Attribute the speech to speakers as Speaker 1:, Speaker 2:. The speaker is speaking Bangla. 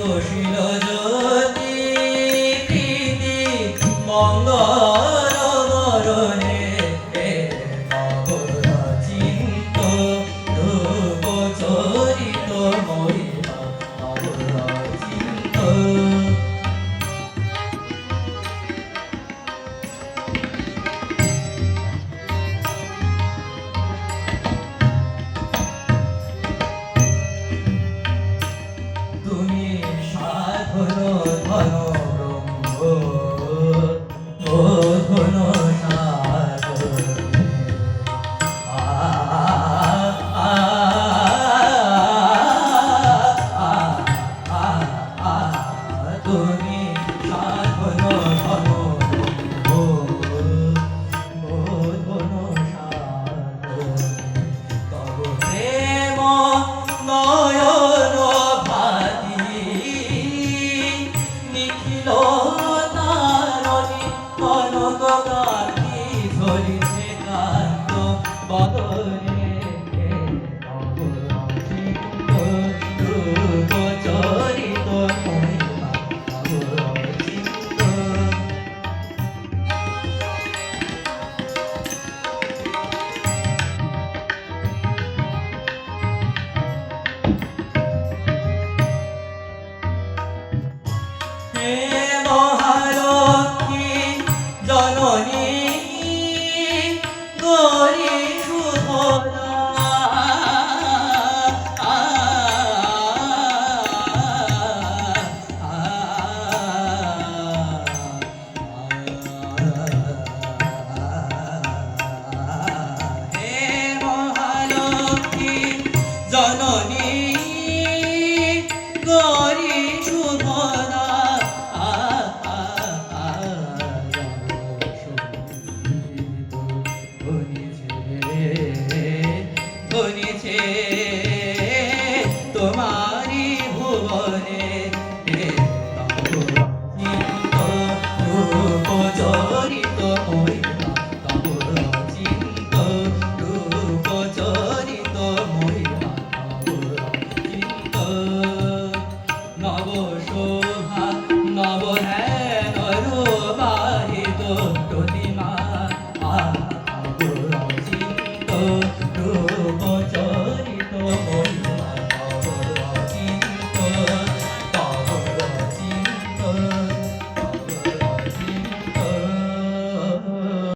Speaker 1: বসিল দেখিল তারণে অনগগান্ধী ধরিছে কান্ত বদনে। Amen. que